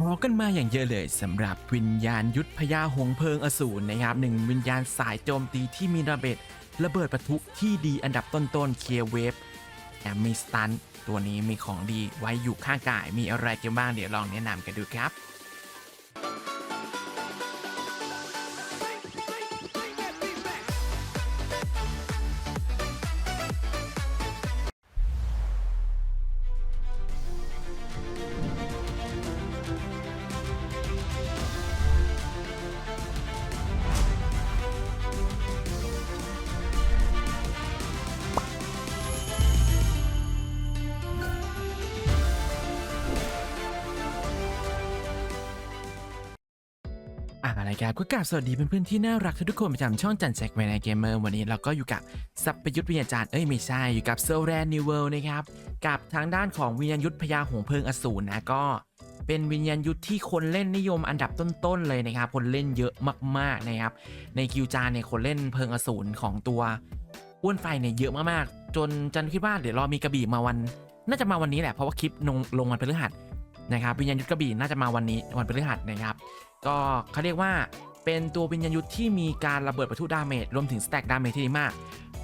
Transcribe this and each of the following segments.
มอกันมาอย่างเยอะเลยสำหรับวิญญาณยุทธพญาหงเพลิงอสูรนะครับหนึ่งวิญญาณสายโจมตีที่มีระเบิดระเบิดปะทุที่ดีอันดับต้นๆเคลียร์เวฟแอมมีสตันตัวนี้มีของดีไว้อยู่ข้างกายมีอะไรกันบ้างเดี๋ยวลองแนะนำกันดูครับ อ่าอะไรายการก็กราบสวัสดีเพื่อนๆที่น่ารักทุกคนประจำช่องจันแจ็คแมนเกมเมอร์วันนี้เราก็อยู่กับสัพยุทธวิญญาจารย์เอ้ยไม่ใช่อยู่กับโซแรนนิวเวิลนะครับกับทางด้านของวิญญาณยุทธพญาหงเพลิงอสูรนะก็ เป็นวิญญาณยุทธที่คนเล่นนิยมอันดับต้นๆเลยนะครับ คนเล่นเยอะมากๆนะครับ ในคิวจานเนี่ยคนเล่นเพลิงอสูรของตัวอ้วนไฟเนี่ยเยอะมากๆจนจันคิดว่าเดี๋ยวรอมีกระบี่มาวัน น่าจะมาวันนี้แหละเพราะว่าคลิปลงลงวันพฤหัสนะครับวิญญาณยุทธกระบี่น่าจะมาวันนี้วันพฤหัสนะครับ ก็เขาเรียกว่าเป็นตัววิญญาณยุทธที่มีการระเบิดประทุดาเมจรวมถึงสแต็กดาเมจที่ดีมาก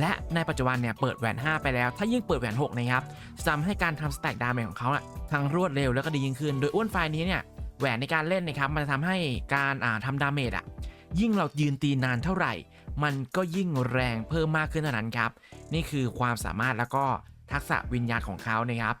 และในปัจจุบันเนี่ยเปิดแหวน 5 ไปแล้ว ถ้ายิ่งเปิดแหวน 6 นะครับจะทำให้การทำสแต็กดาเมจของเขาอะทั้งรวดเร็วแล้วก็ดียิ่งขึ้น โดยอ้วนไฟนี้เนี่ยแหวนในการเล่นนะครับมันจะทำให้การอ่าทำดาเมจอะยิ่งเรายืนตีนานเท่าไหร่ มันก็ยิ่งแรงเพิ่มมากขึ้นเท่านั้นครับนี่คือความสามารถแล้วก็ทักษะวิญญาณของเขานะครับ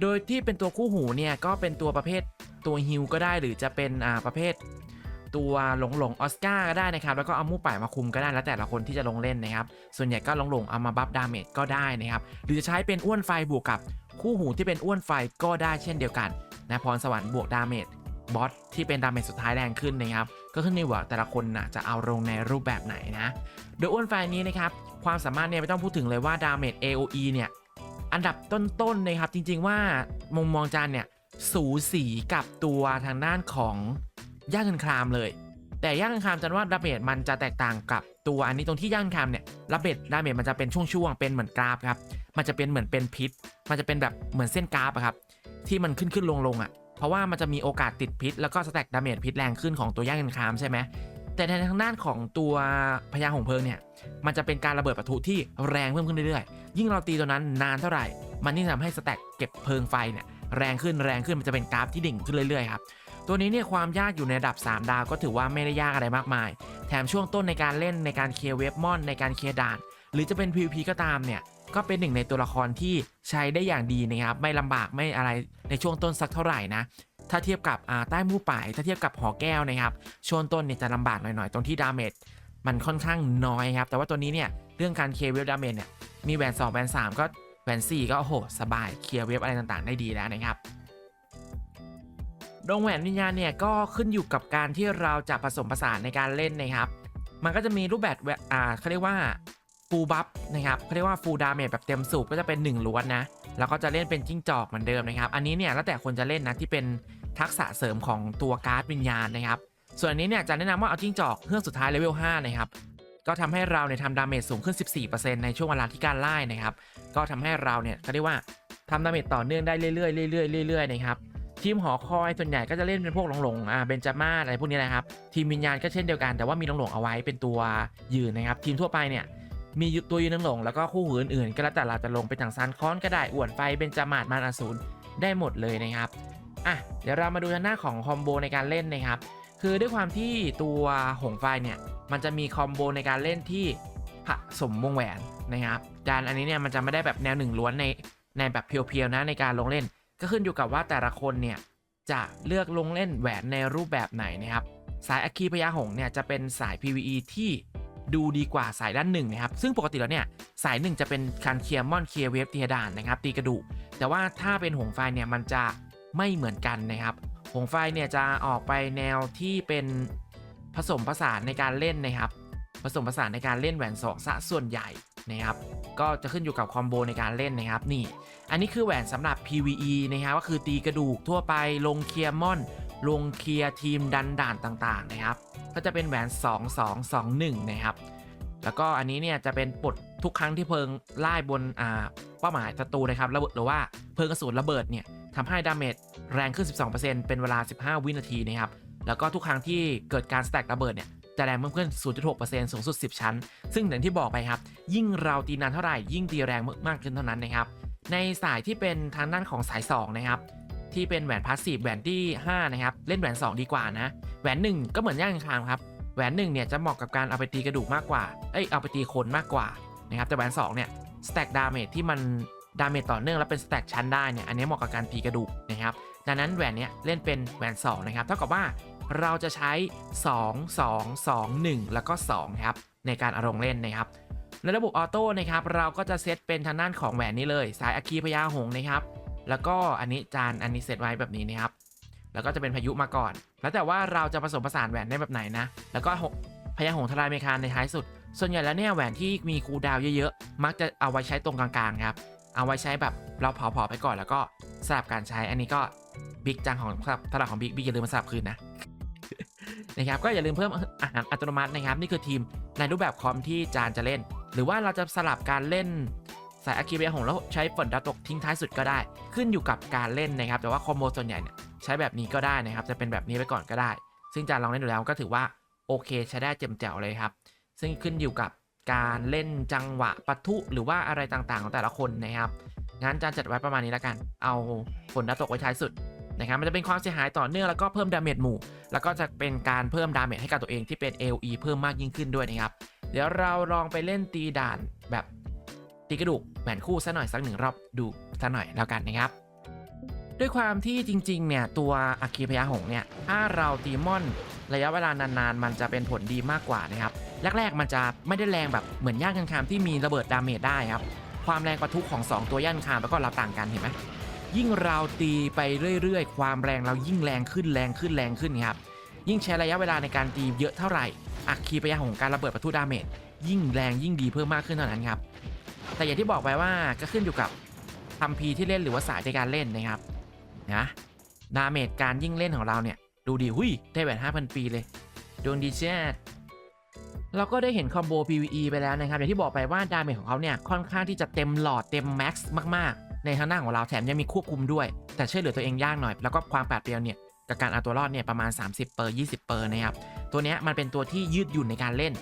โดยที่เป็นตัวคู่หูเนี่ยก็เป็นตัวประเภท ตัวฮิวก็ได้หรือจะเป็นอ่าประเภท ตัวหลงหลงออสการ์ก็ได้นะครับ แล้วก็เอามู่ป่ายมาคุมก็ได้แล้วแต่ละคนที่จะลงเล่นนะครับ ส่วนใหญ่ก็หลงหลงเอามาบัฟดาเมจก็ได้นะครับ หรือจะใช้เป็นอ้วนไฟบวกกับคู่หูที่เป็นอ้วนไฟก็ได้เช่นเดียวกันนะพรสวรรค์บวกดาเมจบอสที่เป็นดาเมจสุดท้ายแรงขึ้นนะครับ ก็ขึ้นอยู่ว่าแต่ละคนนะจะเอาลงในรูปแบบไหนนะ โดยอ้วนไฟนี้นะครับ ความสามารถเนี่ยไม่ต้องพูดถึงเลยว่าดาเมจ AOE เนี่ย อันดับต้นๆนะครับ จริงๆว่ามุมมองจานเนี่ย สูสีกับตัวทางด้านของย่างเงินครามเลย แต่ย่างเงินครามจันว่าดาเมจมันจะแตกต่างกับตัวอันนี้ตรงที่ย่าเงินครามเนี่ยดาเมจดาเมจมันจะเป็นช่วงๆเป็นเหมือนกราฟครับมันจะเป็นเหมือนเป็นพิษ มันจะเป็นแบบเหมือนเส้นกราฟอะครับที่มันขึ้นขึ้นลงลงๆอะเพราะว่ามันจะมีโอกาสติดพิษ แล้วก็สแต็กดาเมจพิษแรงขึ้นของตัวย่างเงินครามใช่ไหมแต่ในทางด้านของตัวพญาหงส์เพลิงเนี่ยมันจะเป็นการระเบิดปะทุที่แรงเพิ่มขึ้นเรื่อยๆ ยิ่งเราตีตัวนั้นนานเท่าไหร่ มันยิ่งทำให้สแต็กเก็บเพลิงไฟเนี่ย แรงขึ้นแรงขึ้นมันจะเป็นกราฟที่ดิ่งขึ้นเรื่อยๆครับตัวนี้เนี่ยความยากอยู่ในระดับ 3 ดาวก็ถือว่าไม่ได้ยากอะไรมากมาย แถมช่วงต้นในการเล่นในการเคลียร์เวฟมอนในการเคลียร์ด่าน หรือจะเป็น PVP ก็ตามเนี่ยก็เป็นหนึ่งในตัวละครที่ใช้ได้อย่างดีนะครับไม่ลำบากไม่อะไรในช่วงต้นสักเท่าไหร่นะถ้าเทียบกับใต้มู่ป่ายถ้าเทียบกับหอแก้วนะครับช่วงต้นเนี่ยจะลำบากหน่อยๆตรงที่ดาเมจมันค่อนข้างน้อยครับแต่ว่าตัวนี้เนี่ยเรื่องการเคลียร์เวฟดาเมจเนี่ยมีแหวน2แหวน3 ก็ แหวน4ก็โหสบายเคลียร์เวฟอะไรต่างๆ ได้ดีแล้วนะครับดงแหวนวิญญาณเนี่ยก็ขึ้นอยู่กับการที่เราจะผสมผสานในการเล่นนะครับ มันก็จะมีรูปแบบอ่าเขาเรียกว่าฟูลบัฟนะครับเขาเรียกว่าฟูลดาเมจแบบเต็มสูบก็จะเป็น1ล้วนนะ แล้วก็จะเล่นเป็นจิ้งจอกเหมือนเดิมนะครับ อันนี้เนี่ยแล้วแต่คนจะเล่นนะที่เป็นทักษะเสริมของตัวการ์ดวิญญาณนะครับ ส่วนนี้เนี่ยจะแนะนำว่าเอาจิ้งจอกเครื่องสุดท้ายเลเวล5นะครับ ก็ทำให้เราเนี่ยทำดาเมจสูงขึ้น 14%ในช่วงเวลาที่การไล่นะครับ ก็ทำให้เราเนี่ยเขาเรียกว่าทำดาเมจต่อเนื่องได้เรื่อยๆเรื่อยๆเรื่อยๆนะครับทีมหอคอยส่วนใหญ่ก็จะเล่นเป็นพวกหลงๆอ่าเบนจามาอะไรพวกนี้นะครับ ทีมวิญญาณก็เช่นเดียวกันแต่ว่ามีหลงๆเอาไว้เป็นตัวยืนนะครับ ทีมทั่วไปเนี่ยมีตัวยืนหลงๆแล้วก็คู่หูอื่นๆก็แล้วแต่เราจะลงเป็นถังซานค้อนก็ได้อวนไฟเบนจามาศมารอสูรได้หมดเลยนะครับอะเดี๋ยวเรามาดูทางหน้าของคอมโบในการเล่นนะครับ คือด้วยความที่ตัวหงไฟเนี่ยมันจะมีคอมโบในการเล่นที่ผสมวงแหวนนะครับจานอันนี้เนี่ยมันจะไม่ได้แบบแนวหนึ่งล้วนในในแบบเพียวๆนะในการลงเล่น ก็ขึ้นอยู่กับว่าแต่ละคนเนี่ยจะเลือกลงเล่นแหวนในรูปแบบไหนนะครับสายอคีพยาหงเนี่ยจะเป็นสาย PVE ที่ดูดีกว่าสายด้านหนึ่งนะครับ ซึ่งปกติแล้วเนี่ย สายหนึ่งจะเป็นการเคลียร์มอนเคลียร์เวฟตีดานนะครับ ตีกระดูกแต่ว่าถ้าเป็นหงไฟเนี่ยมันจะไม่เหมือนกันนะครับ หงไฟเนี่ยจะออกไปแนวที่เป็นผสมผสานในการเล่นนะครับ ผสมผสานในการเล่นแหวนสองซะส่วนใหญ่นะครับ ก็จะขึ้นอยู่กับคอมโบในการเล่นนะครับนี่ อันนี้คือแหวนสำหรับ PVE นะครับก็คือตีกระดูกทั่วไปลงเคลียร์มอน ลงเคลียร์ทีมดันด่านต่างๆนะครับก็จะเป็นแหวน 2 2 2 1 นะครับ แล้วก็อันนี้เนี่ยจะเป็นปลดทุกครั้งที่เพลิงไล่บนอ่าเป้าหมายศัตรูนะครับระเบิดหรือว่าเพลิงกระสุนระเบิดเนี่ย ทำให้ดาเมจแรงขึ้น 12%เป็นเวลา 15 วินาทีนะครับ แล้วก็ทุกครั้งที่เกิดการสแต็กระเบิดเนี่ยจะแรงเพิ่มขึ้น 0.6%สูงสุด 10 ชั้น ซึ่งอย่างที่บอกไปครับ ยิ่งเราตีนานเท่าไหร่ ยิ่งตีแรงมากขึ้นเท่านั้นนะครับ ในสายที่เป็นทางด้านของสาย 2 นะครับ ที่เป็นแหวนพาสซีฟแหวนที่ 5 นะครับ เล่นแหวน 2 ดีกว่านะ แหวน 1 ก็เหมือนย่างคางครับ แหวน1เนี่ยจะเหมาะกับการเอาไปตีกระดูกมากกว่า เอ้ย เอาไปตีคนมากกว่านะครับ แต่แหวน2เนี่ย สแต็กดาเมจที่มัน ดาเมจต่อเนื่องแล้วเป็นสแต็กชั้นได้เนี่ยอันนี้เหมาะกับการตีกระดูกนะครับดังนั้นแหวนเนี้ยเล่นเป็นแหวน2นะครับเท่ากับว่าเราจะใช้ 2 2 2 1 แล้วก็2ครับในการอารมณ์เล่นนะครับในระบบออโต้นะครับเราก็จะเซตเป็นทางด้านของแหวนนี้เลย สายอาคีพญาหงนะครับแล้วก็อันนี้จานอันนี้เซตไว้แบบนี้นะครับแล้วก็จะเป็นพายุมาก่อน แล้วแต่ว่าเราจะผสมผสานแหวนได้แบบไหนนะแล้วก็หกพญาหงทลายเมคานในท้ายสุด ส่วนใหญ่แล้วเนี่ยแหวนที่มีคูดาวเยอะๆมักจะเอาไว้ใช้ตรงกลางๆครับ เอาไว้ใช้แบบเราเผาๆไปก่อนแล้วก็สลับการใช้อันนี้ก็บิ๊กจังของตลาดของบิ๊กบิ๊กอย่าลืมมาสลับคืนนะนะครับก็อย่าลืมเพิ่มอาหารอัตโนมัตินะครับนี่คือทีมในรูปแบบคอมที่จานจะเล่น หรือว่าเราจะสลับการเล่นสายอาคีเบียหงแล้วใช้ฝนดาวตกทิ้งท้ายสุดก็ได้ ขึ้นอยู่กับการเล่นนะครับ แต่ว่าคอมโบส่วนใหญ่เนี่ยใช้แบบนี้ก็ได้นะครับ จะเป็นแบบนี้ไปก่อนก็ได้ ซึ่งจานลองเล่นดูแล้วก็ถือว่าโอเคใช้ได้เจ็มแจ๋วเลยครับ ซึ่งขึ้นอยู่กับ การเล่นจังหวะปะทุหรือว่าอะไรต่างๆ ของแต่ละคนนะครับ งั้นจานจัดไว้ประมาณนี้แล้วกัน เอาฝนดาตกไว้ท้ายสุดนะครับมันจะเป็นความเสียหายต่อเนื่องแล้วก็เพิ่มดาเมจหมู่ แล้วก็จะเป็นการเพิ่มดาเมจให้กับตัวเองที่เป็น LE เพิ่มมากยิ่งขึ้นด้วยนะครับ เดี๋ยวเราลองไปเล่นตีด่านแบบตีกระดูกแหวนคู่ซะหน่อยสักหนึ่งรอบดูซะหน่อยแล้วกันนะครับ ด้วยความที่จริงๆเนี่ยตัวอาคีพยาหงเนี่ยถ้าเราตีมอนระยะเวลานานๆ มันจะเป็นผลดีมากกว่านะครับ แรก ๆ มันจะไม่ได้แรงแบบเหมือนย่างกันคามที่มีระเบิดดาเมจได้ครับ ความแรงประทุของ 2 ตัวย่านคามแล้วก็เราต่างกันเห็นไหมยิ่งเราตีไปเรื่อย ๆ ความแรงเรายิ่งแรงขึ้นแรงขึ้นแรงขึ้นครับ ยิ่งใช้ระยะเวลาในการตีเยอะเท่าไหร่อักคีปยาของการระเบิดประทุดาเมจยิ่งแรงยิ่งดีเพิ่มมากขึ้นเท่านั้นครับ แต่อย่างที่บอกไปว่าก็ขึ้นอยู่กับคัมภีที่เล่นหรือว่าสายในการเล่นนะครับนะดาเมจการยิ่งเล่นของเราเนี่ย ดูดี หุยได้แหวน5,000 ปีเลย โดนดีเชด เราก็ได้เห็นคอมโบ PVE ไปแล้วนะครับอย่างที่บอกไปว่าดาเมจของเขาเนี่ยค่อนข้างที่จะเต็มหลอดเต็มแม็กซ์มากๆ ในทางหน้าของเราแถมยังมีควบคุมด้วย แต่ช่วยเหลือตัวเองยากหน่อย แล้วก็ความแปดเปรียวเนี่ยกับการเอาตัวรอดเนี่ยประมาณ 30 เปอร์ 20 เปอร์นะครับตัวนี้มันเป็นตัวที่ยืดหยุ่นในการเล่น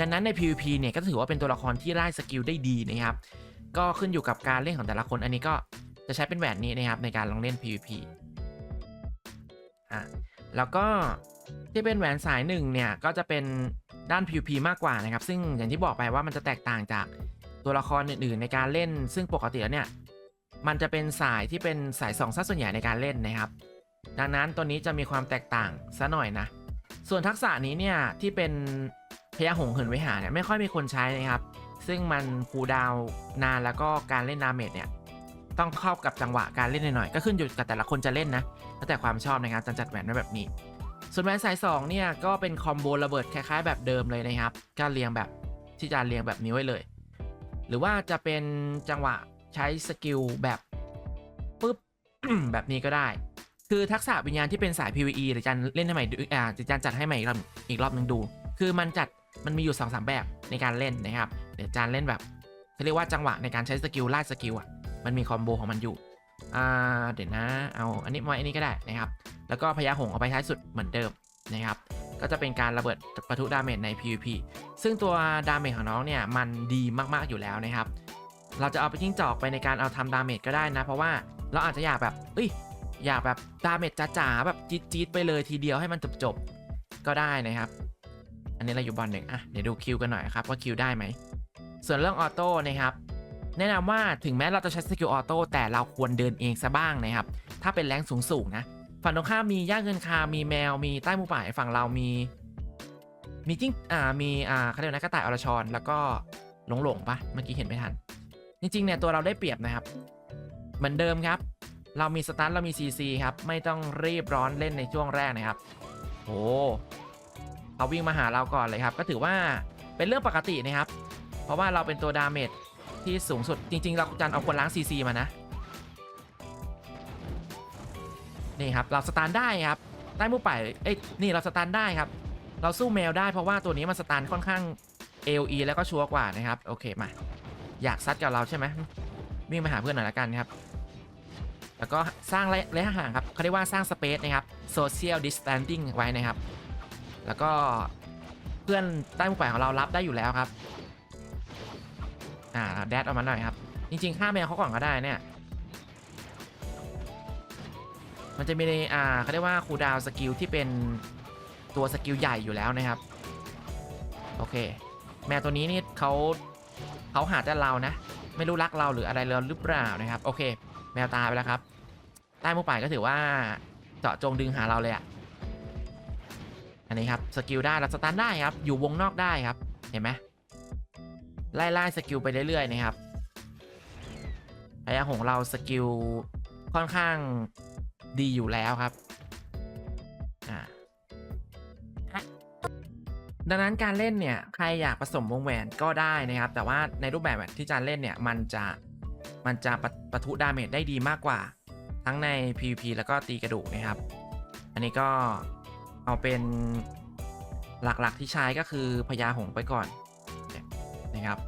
ดังนั้นใน PVP เนี่ยก็ถือว่าเป็นตัวละครที่ไล่สกิลได้ดีนะครับก็ขึ้นอยู่กับการเล่นของแต่ละคนอันนี้ก็จะใช้เป็นแหวนนี้นะครับในการลองเล่น PVP อะแล้วก็ที่เป็นแหวนสายหนึ่งเนี่ยก็จะเป็น ด้าน PVP มากกว่านะครับ ซึ่งอย่างที่บอกไปว่ามันจะแตกต่างจากตัวละครอื่นๆในการเล่น ซึ่งปกติแล้วเนี่ยมันจะเป็นสายที่เป็นสายสองซะส่วนใหญ่ในการเล่นนะครับ ดังนั้นตัวนี้จะมีความแตกต่างซะหน่อยนะ ส่วนทักษะนี้เนี่ยที่เป็นพยาหงเหินว้หารเนี่ยไม่ค่อยมีคนใช้นะครับ ซึ่งมันคูดาวนานแล้วก็การเล่นดาเมจเนี่ยต้องเข้ากับจังหวะการเล่นหน่อยๆก็ขึ้นอยู่กับแต่ละคนจะเล่นนะแล้วแต่ความชอบนะครับจะจัดแหวนไว้แบบนี้ ส่วนแหวนสาย2เนี่ยก็เป็นคอมโบระเบิดคล้ายๆ แบบเดิมเลยนะครับก็เรียงแบบที่จะเรียงแบบนี้ไว้เลย หรือว่าจะเป็นจังหวะใช้สกิลแบบปุ๊บแบบนี้ก็ได้ คือทักษะวิญญาณที่เป็นสาย PVE หรือจันเล่นให้ใหม่ดูอ่าจันจัดให้ใหม่อีกรอบอีกรอบหนึ่งดู คือมันจัดมันมีอยู่2อสแบบในการเล่นนะครับ เดี๋ยวจานเล่นแบบเขาเรียกว่าจังหวะในการใช้สกิลไล่สกิลอะ มันมีคอมโบของมันอยู่ อ่าเดี๋ยวนะ เอาอันนี้มาอันนี้ก็ได้นะครับ แล้วก็พยาหงเอาไปท้ายสุดเหมือนเดิมนะครับ ก็จะเป็นการระเบิดปะทุดาเมจใน PVP ซึ่งตัวดาเมจของน้องเนี่ยมันดีมากๆอยู่แล้วนะครับ เราจะเอาไปจิ้งจอกไปในการเอาทำดาเมจก็ได้นะ เพราะว่าเราอาจจะอยากแบบเอ้ยอยากแบบดาเมจจ๋าๆแบบจี๊ดๆไปเลยทีเดียวให้มันจบๆก็ได้นะครับ อันนี้เราอยู่บอลหนึ่งอะเดี๋ยวดูคิวกันหน่อยครับว่าคิวได้ไหมส่วนเรื่องออโต้นะครับ แนะนำว่าถึงแม้เราจะใช้สกิลออโต้แต่เราควรเดินเองซะบ้างนะครับ ถ้าเป็นแรงสูงๆนะ ฝั่งตรงข้ามมีย่าเงินคา มีแมว มีใต้หมูป่าฝั่งเรามี มีจิ้งอ่า มีอ่าเขาเรียกนะกระต่ายอรชร แล้วก็หลงหลงปะเมื่อกี้เห็นไม่ทัน จริงๆเนี่ยตัวเราได้เปรียบนะครับ เหมือนเดิมครับ เรามีสตาร์ทเรามี CC ครับ ไม่ต้องรีบร้อนเล่นในช่วงแรกนะครับโอ้เขาวิ่งมาหาเราก่อนเลยครับ ก็ถือว่าเป็นเรื่องปกตินะครับ เพราะว่าเราเป็นตัวดาเมจ ที่สูงสุดจริง ๆ เราจันเอาคนล้าง CC มานะ นี่ครับเราสตาร์ได้ครับได้มูป่ายเอ้ยนี่เราสตาร์ได้ครับ เราสู้แมวได้เพราะว่าตัวนี้มันสตาร์ค่อนข้าง AOE แล้วก็ชัวร์กว่านะครับ โอเคมา อยากซัดกับเราใช่ไหมวิ่งมาหาเพื่อนหน่อยละกันครับ แล้วก็สร้างระยะห่างครับเขาเรียกว่าสร้างสเปซนะครับ social distancing ไว้นะครับ แล้วก็เพื่อนใต้มุมฝ่ายของเรารับได้อยู่แล้วครับ อ่าแดดออกมาหน่อยครับ จริงๆฆ่าแมวเขาก่อนก็ได้เนี่ย มันจะมีในอ่าเขาเรียกว่าคูดาวสกิลที่เป็นตัวสกิลใหญ่อยู่แล้วนะครับ โอเค แมวตัวนี้นี่เขาเขาหาแต่เรานะ ไม่รู้รักเราหรืออะไรเราหรือเปล่านะครับ โอเค แมวตายไปแล้วครับ ใต้หมูป่ายก็ถือว่าเจาะจงดึงหาเราเลยอะอันนี้ครับสกิลได้เราสตันได้ครับ อยู่วงนอกได้ครับ เห็นไหม ไล่ไล่สกิลไปเรื่อยๆนะครับพยาของเราสกิลค่อนข้างดีอยู่แล้วครับดังนั้นการเล่นเนี่ยใครอยากผสมวงแหวนก็ได้นะครับ แต่ว่าในรูปแบบที่จานเล่นเนี่ยมันจะมันจะปะปะทุดาเมจได้ดีมากกว่า ทั้งใน PVP แล้วก็ตีกระดูกนะครับ อันนี้ก็เอาเป็นหลักๆที่ใช้ก็คือพญาหงส์ไปก่อน นะครับ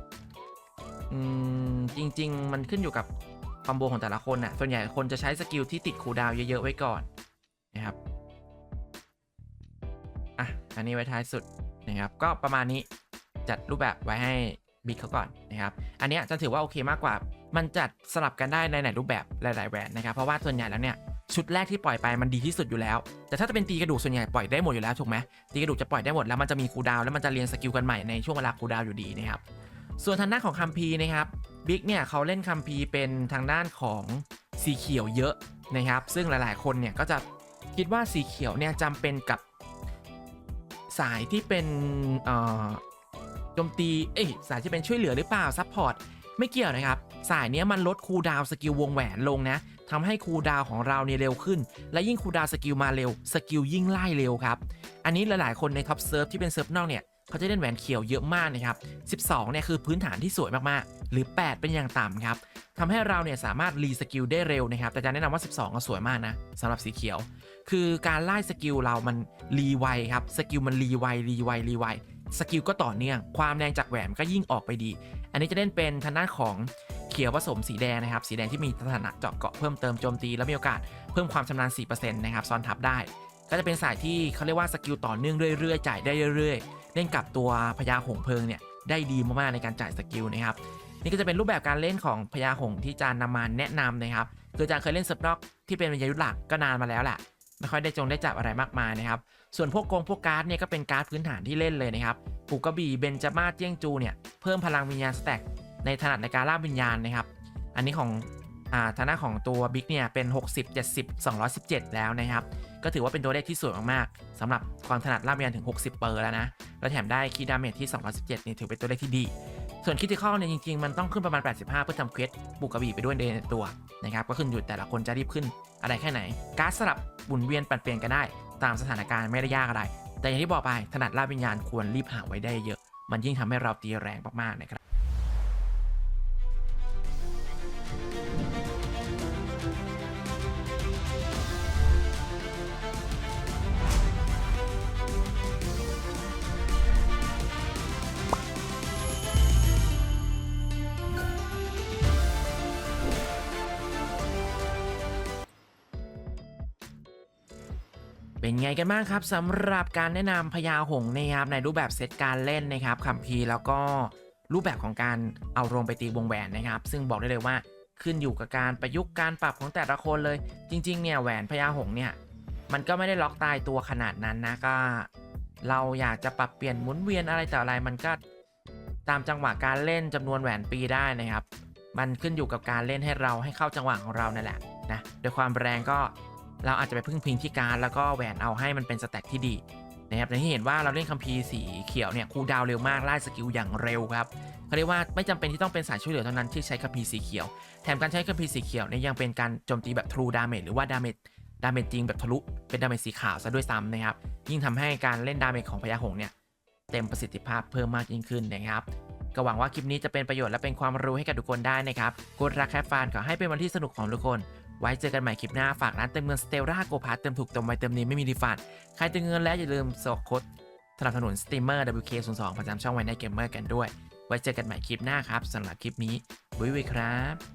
อืมจริง ๆ มันขึ้นอยู่กับคอมโบของแต่ละคนน่ะส่วนใหญ่คนจะใช้สกิลที่ติดคูดาวเยอะ ๆ ไว้ก่อนนะครับอะอันนี้ไว้ท้ายสุดนะครับ ก็ประมาณนี้จัดรูปแบบไว้ให้บิ๊กเขาก่อนนะครับ อันนี้จะถือว่าโอเคมากกว่า มันจัดสลับกันได้ในหลายรูปแบบหลาย ๆแบรนด์นะครับ เพราะว่าส่วนใหญ่แล้วเนี่ย ชุดแรกที่ปล่อยไปมันดีที่สุดอยู่แล้ว แต่ถ้าจะเป็นตีกระดูกส่วนใหญ่ปล่อยได้หมดอยู่แล้วถูกไหมตีกระดูกจะปล่อยได้หมดแล้วมันจะมีคูดาวแล้วมันจะเรียนสกิลกันใหม่ในช่วงเวลาคูดาวอยู่ดีนะครับ ส่วนทางด้านของคัมพีนะครับบิ๊กเนี่ยเขาเล่นคัมพีเป็นทางด้านของสีเขียวเยอะนะครับ ซึ่งหลายๆ คนเนี่ยก็จะคิดว่าสีเขียวเนี่ยจำเป็นกับสายที่เป็นเอ่อโจมตีเอ้ยสายที่เป็นช่วยเหลือหรือเปล่าซัพพอร์ตไม่เกี่ยวนะครับ สายเนี้ยมันลดคูลดาวสกิลวงแหวนลงนะ ทำให้คูดาวของเราเนี่ยเร็วขึ้น และยิ่งคูดาวสกิลมาเร็ว สกิลยิ่งไล่เร็วครับ อันนี้หลายๆคนในท็อปเซิร์ฟที่เป็นเซิร์ฟนอกเนี่ยเขาจะเล่นแหวนเขียวเยอะมากนะครับ 12 เนี่ยคือพื้นฐานที่สวยมากๆ หรือ 8 เป็นอย่างต่ำครับทำให้เราเนี่ยสามารถรีสกิลได้เร็วนะครับ แต่จะแนะนำว่า 12ก็สวยมากนะสำหรับสีเขียว คือการไล่สกิลเรามันรีไวครับ สกิลมันรีไวรีไวรีไว สกิลก็ต่อเนื่อง ความแรงจากแหวนก็ยิ่งออกไปดี อันนี้จะเล่นเป็นทางด้านของ เขียวผสมสีแดงนะครับ สีแดงที่มีฐานะเจาะเกาะเพิ่มเติมโจมตี และมีโอกาสเพิ่มความชำนาญ 4%นะครับซ้อนทับได้ ก็จะเป็นสายที่เขาเรียกว่าสกิลต่อเนื่องเรื่อยๆ จ่ายได้เรื่อยๆ เล่นกับตัวพญาหงเพลิงเนี่ยได้ดีมากๆในการจ่ายสกิลนะครับนี่ก็จะเป็นรูปแบบการเล่นของพญาหงที่จานนำมาแนะนำนะครับคือจานเคยเล่นเซิร์ฟนอกที่เป็นวิญญาณยุหลักก็นานมาแล้วแหละไม่ค่อยได้จงได้จับอะไรมากมายนะครับ ส่วนพวกกงพวกการ์ดเนี่ยก็เป็นการ์ดพื้นฐานที่เล่นเลยนะครับปูกระบี่เบนจามาเจียงจูเนี่ยเพิ่มพลังวิญญาณสแต็ก ในถนัดในการล่าวิญญาณนะครับ อันนี้ของอ่าฐานะของตัวบิ๊กเนี่ยเป็น 60 70 217 แล้วนะครับ ก็ถือว่าเป็นตัวเลขที่สวยมากๆสำหรับความถนัดล่าวิญญาณถึง 60 เปอร์แล้วนะแล้วแถมได้คีย์ดาเมจที่ 217นี่ถือเป็นตัวเลขที่ดี ส่วนคิติคอลเนี่ยจริงๆ มันต้องขึ้นประมาณ 85 เพื่อทำเควสบุกกระบี่ไปด้วยในตัวนะครับก็ขึ้นอยู่แต่ละคนจะรีบขึ้นอะไรแค่ไหน การสลับหมุนเวียนปั่นเปลี่ยนกันได้ ตามสถานการณ์ไม่ได้ยากอะไรแต่อย่างที่บอกไปถนัดล่าวิญญาณควรรีบหาไว้ได้เยอะ มันยิ่งทำให้เราตีแรงมากๆนะครับ เป็นไงกันบ้างครับสำหรับการแนะนำพญาหงส์นะครับในรูปแบบเซตการเล่นนะครับคัมภีร์แล้วก็รูปแบบของการเอาลงไปตีวงแหวนนะครับ ซึ่งบอกได้เลยว่าขึ้นอยู่กับการประยุกต์การปรับของแต่ละคนเลย จริง ๆ เนี่ยแหวนพญาหงส์เนี่ยมันก็ไม่ได้ล็อกตายตัวขนาดนั้นนะก็ เราอยากจะปรับเปลี่ยนหมุนเวียนอะไรแต่ออะไรมันก็ตามจังหวะการเล่นจำนวนแหวนปีได้นะครับ มันขึ้นอยู่กับการเล่นให้เราให้เข้าจังหวะของเรานั่นแหละนะโดยความแรงก็ เราอาจจะไปพึ่งพิงที่การดแล้วก็แหวนเอาให้มันเป็นสแต็กที่ดีนะครับอย่ที่เห็นว่าเราเล่นคัมภีร์สีเขียวเนี่ยคูดาวเร็วมากไล่สกิลอย่างเร็วครับเขาเรียกว่าไม่จำเป็นที่ต้องเป็นสายช่วยเหลือเท่านั้นที่ใช้คัมภีร์สีเขียว แถมการใช้คัมภีร์สีเขียวเนี่ยยังเป็นการโจมตีแบบ True Damage หรือว่า Damage ดาเมจจริงแบบทะลุเป็นดาเมจสีขาวซะด้วยซ้ำนะครับยิ่งทำให้การเล่นดาเมจของพญาหงส์เนี่ยเต็มประสิทธิภาพเพิ่มมากยิ่งขึ้นนะครับก็หวังว่าคลิปนี้จะเป็นประโยชน์และเป็นความรู้ให้กับทุกคนได้นะครับกดรักแคฟฟานขอให้เป็นวันที่สนุกของทุกคน ไว้เจอกันใหม่คลิปหน้าฝากร้านเติมเงินสเตลล่าโกพาร์เติมถูกเติมไวเติมนี้ไม่มีดีฟันใครเติมเงินแล้วอย่าลืมสกคดสนับสนุนสตรีมเมอร์ WK02 ประจำช่องไวในเกมเมอร์กันด้วย ไว้เจอกันใหม่คลิปหน้าครับสำหรับคลิปนี้บุ้ยบุยครับ